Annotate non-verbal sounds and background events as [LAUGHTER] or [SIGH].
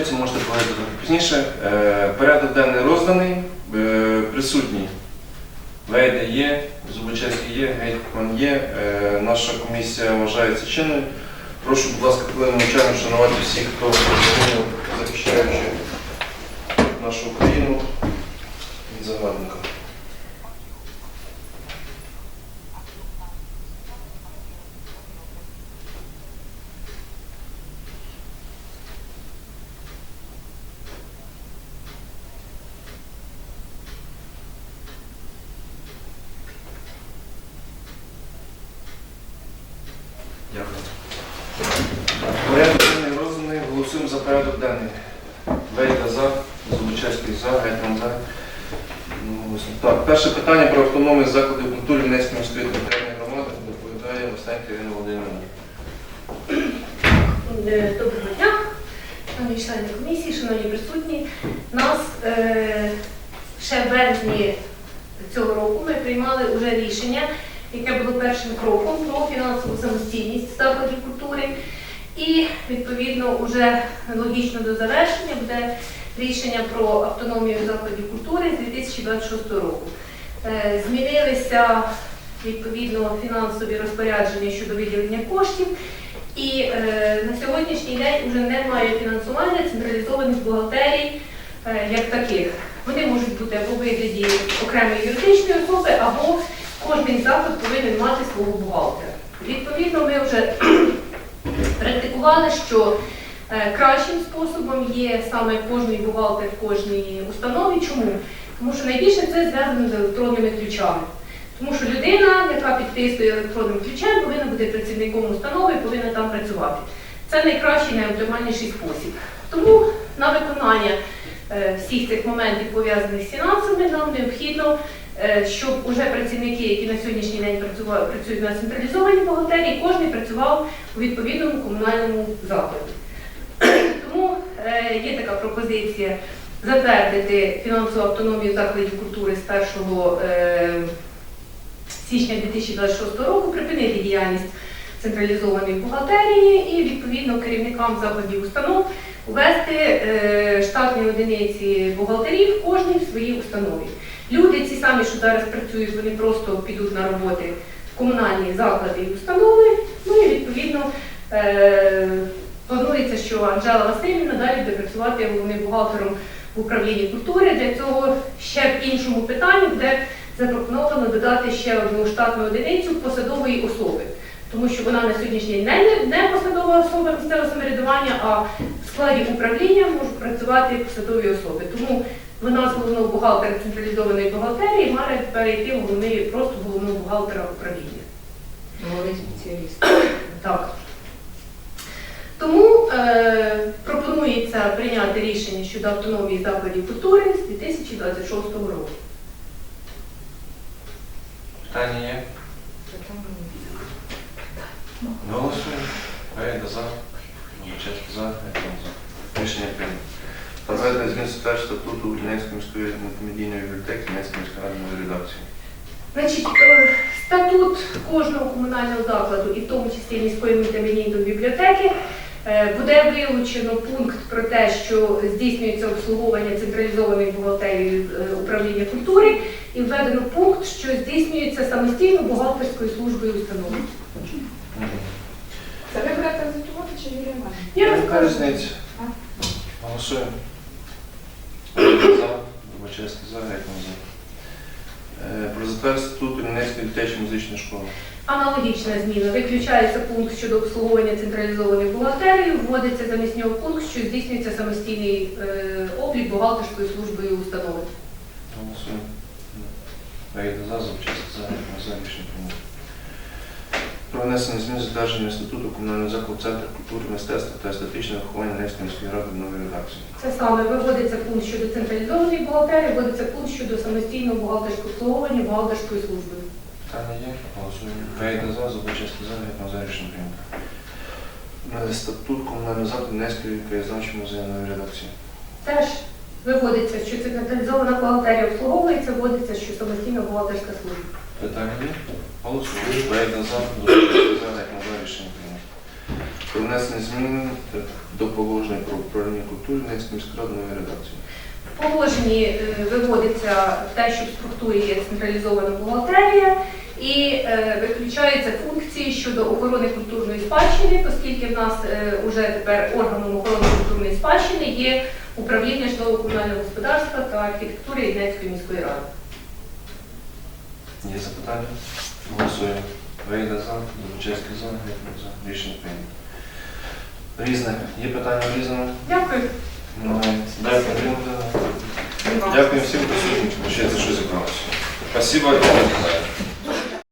вибачаються, можете поглядати пізніше. Е, Порядок денний розданий, присутні. присутній. Вейда є, Зубочевський є, Гетьман є. Е, Наша комісія вважається чинною. Прошу, будь ласка, хвилину мовчання вшанувати всіх, хто захищаючи нашу Україну від загарбника. Дякую. Порядок денний. Голосуємо за порядок денний. Вейда за, Зубочевський за, Гетьман за. Так, перше питання про автономність закладів культури Ненецької міської територіальної громади доповідає Остенька Ірина Володимирівна. Е, Доброго дня, шановні члени комісії, шановні присутні. Нас е, ще в березні цього року ми приймали вже рішення, яке було першим кроком про фінансову самостійність закладів культури. І відповідно вже логічно до завершення буде рішення про автономію закладів культури з 2026 року. Е, Змінилися відповідно фінансові розпорядження щодо виділення коштів. І е, на сьогоднішній день вже немає фінансування централізованих бухгалтерій е, як таких. Вони можуть бути або вигляді окремої юридичної особи, або кожен заклад повинен мати свого бухгалтера. Відповідно, ми вже практикували, що е, кращим способом є саме кожний бухгалтер в кожній установі. Чому? Тому що найбільше це зв'язано з електронними ключами. Тому що людина, яка підписує електронним ключем, повинна бути працівником установи і повинна там працювати. Це найкращий, найоптимальніший спосіб. Тому на виконання е, всіх цих моментів, пов'язаних з фінансами, нам необхідно, щоб уже працівники, які на сьогоднішній день працюва- працюють на централізованій бухгалтерії, кожен працював у відповідному комунальному закладі. [CLEARS THROAT] Тому е, є така пропозиція затвердити фінансову автономію закладів культури з 1 е, січня 2026 року, припинити діяльність централізованої бухгалтерії і відповідно керівникам закладів установ увести е, штатні одиниці бухгалтерів кожній в своїй установі. Люди, ці самі, що зараз працюють, вони просто підуть на роботи в комунальні заклади і установи. Ну і відповідно е, планується, що Анжела Васильівна далі буде працювати головним бухгалтером в управлінні культури. Для цього ще в іншому питанні буде запропоновано додати ще одну штатну одиницю посадової особи. Тому що вона на сьогоднішній день не, не посадова особа місцевого самоврядування, а в складі управління можуть працювати посадові особи. Тому вона з головного бухгалтера централізованої бухгалтерії має перейти в головний, просто головного бухгалтера управління. Новий спеціаліст. Так. Тому е, пропонується прийняти рішення щодо автономії закладів культури з 2026 року. Питання є? Голосуємо. Вейда за, Зубочевський за, Гетьман за. Рішення прийнято. Проведення змін статуту статуту Вільнянської міської комедійної бібліотеки Вільнянської міської ради нової редакції. Значить, е, статут кожного комунального закладу, і в тому числі міської мультимедійної бібліотеки, е, буде вилучено пункт про те, що здійснюється обслуговування централізованої бухгалтерії е, управління культури, і введено пункт, що здійснюється самостійно бухгалтерською службою установи. Це ви будете звітувати чи Юрій Іванович? Я розкажу. Голосуємо. Вейда за, Зубочевський за, Гетьман за. Статуту Вільнянської дитячої музичної школи. Аналогічна зміна. Виключається пункт щодо обслуговування централізованої бухгалтерії, вводиться замість нього пункт, що здійснюється самостійний е, облік бухгалтерською службою установи. Голосуємо. За, Зубочевський за, за. Рішення прийнято. Про внесення змін затвердження статуту комунального закладу Центр культури, мистецтва та естетичного виховання Ненецької міської ради в новій редакції. Це саме виводиться пункт щодо централізованої бухгалтерії, вводиться пункт щодо самостійного бухгалтерського обслуговування бухгалтерською службою. Питання є? Голосуємо. Вейда за, Зубочевський за, Гетьман за. Рішення прийнято. Статут комунального закладу Ненецької краєзнавчої музею нової редакції. Теж виводиться, що централізована бухгалтерія обслуговується, вводиться, що самостійна бухгалтерська служба. Питання є? Голосуємо. Вейда за, Зубочевський за. Рішення прийнято. про внесення змін до положення про управління культури Донецької міськрадної редакції. В положенні е, виводиться те, що в структурі є централізована бухгалтерія, і е, виключаються функції щодо охорони культурної спадщини, оскільки в нас вже тепер органом охорони культурної спадщини є управління житлово-комунального господарства та архітектури Єднецької міської ради. Є запитання? Голосуємо. Вийде за, Зубочевський за, Гетьман за. Рішення прийнято. Різне. Є питання в різному? Дякую. Дякую, Дякую всім присутнім, що ще за що зібралося. Спасибо.